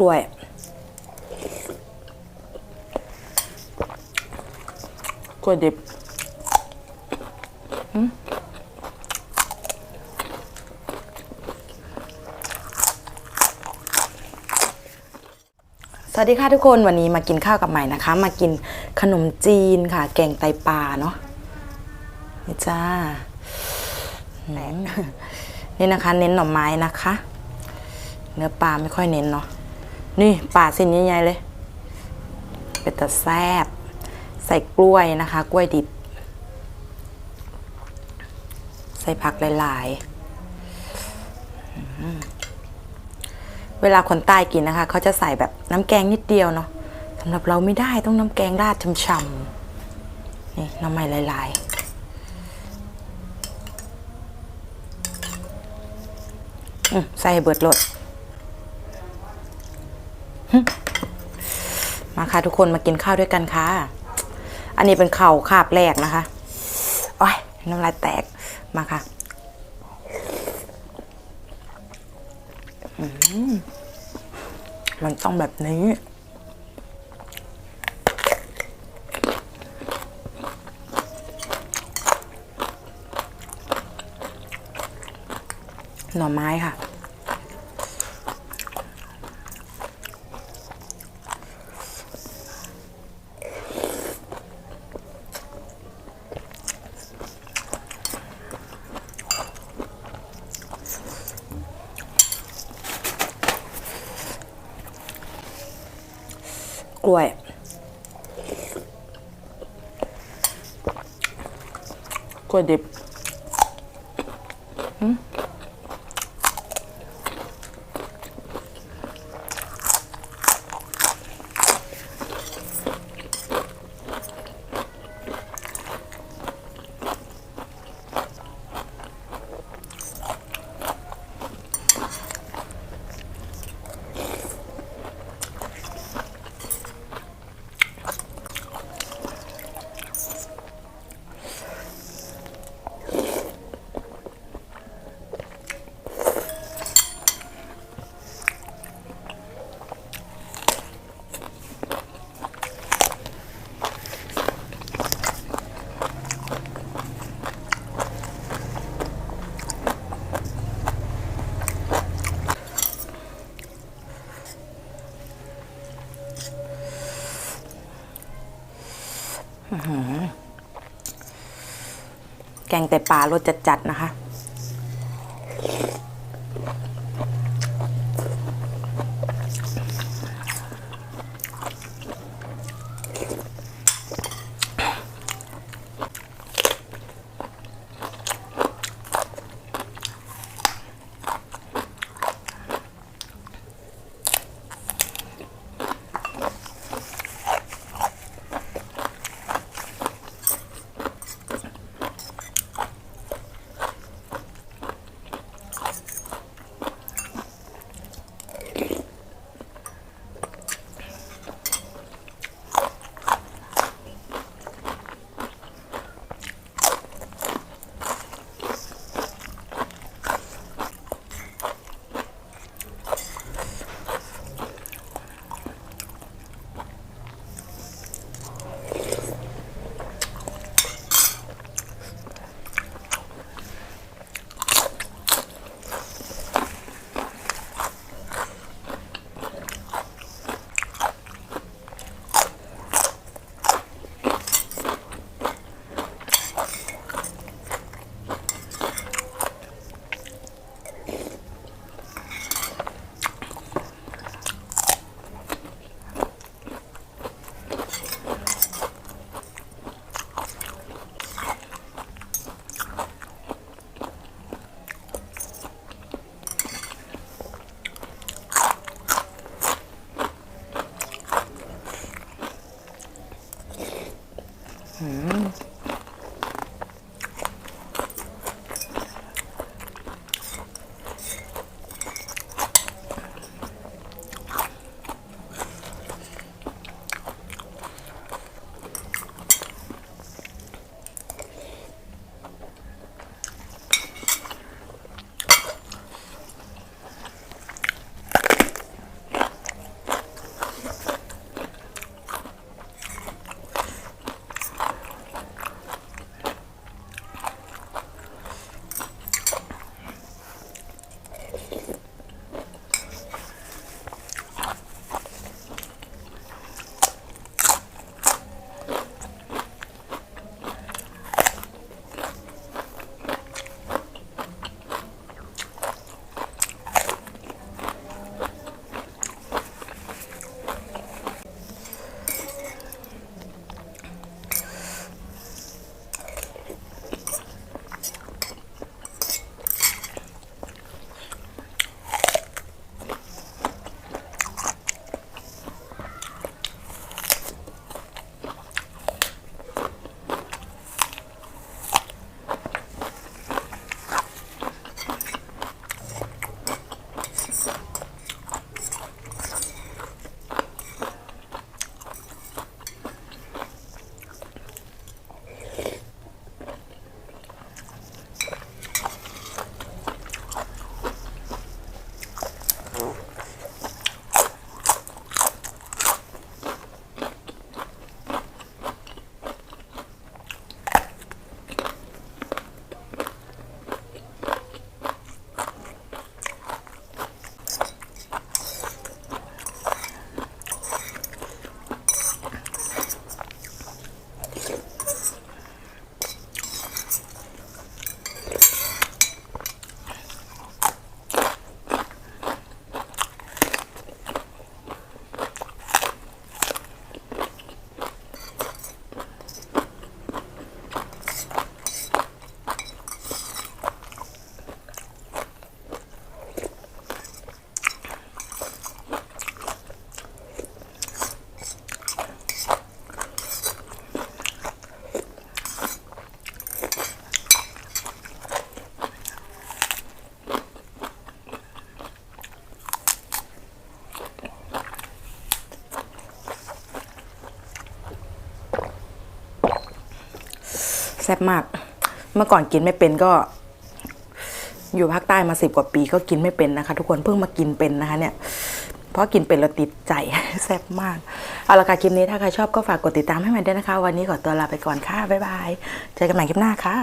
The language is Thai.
กล้วย กล้วยดิบอืมสวัสดีค่ะทุกคนวันนี้มากินข้าวกับใหม่นะคะ มากินขนมจีนค่ะ แกงไตปลาเนาะนี่จ้าอืมนี่นะคะ เน้นหน่อไม้นะคะ เนื้อปลาไม่ค่อยเน้นเนาะ นี่ปลาสิ้นใหญ่ๆเลย เป็นตะแซบใส่กล้วยนะคะ กล้วยดิบ ใส่ผักหลายๆ เวลาคนใต้กินนะคะ เขาจะใส่แบบน้ำแกงนิดเดียวเนาะสำหรับเราไม่ได้ต้องน้ำแกงราดช่ำๆนี่น้ำใหม่หลาย ๆใส่เบิดรส มาค่ะ ทุกคนมากินข้าวด้วยกันค่ะ อันนี้เป็นข่าคาบแรกนะคะโอ้ยน้ำลายแตกมาค่ะมมันต้องแบบนี้หน่อไม้ค่ะ กล้วย กล้วยดิบอืม แกงไตปลารสจัดๆนะคะ 嗯。 แซ่บมาก เมื่อก่อนกินไม่เป็นก็ อยู่ภาคใต้มาสิบกว่าปีก็กินไม่เป็นนะคะ ทุกคนเพิ่งมากินเป็นนะคะเนี่ยเพราะกินเป็นเราติดใจแซ่บมาก เอาละค่ะคลิปนี้ถ้าใครชอบก็ฝากกดติดตามให้มันด้วยนะคะ วันนี้ขอตัวลาไปก่อนค่ะ บ๊ายบาย เจอกันใหม่คลิปหน้าค่ะ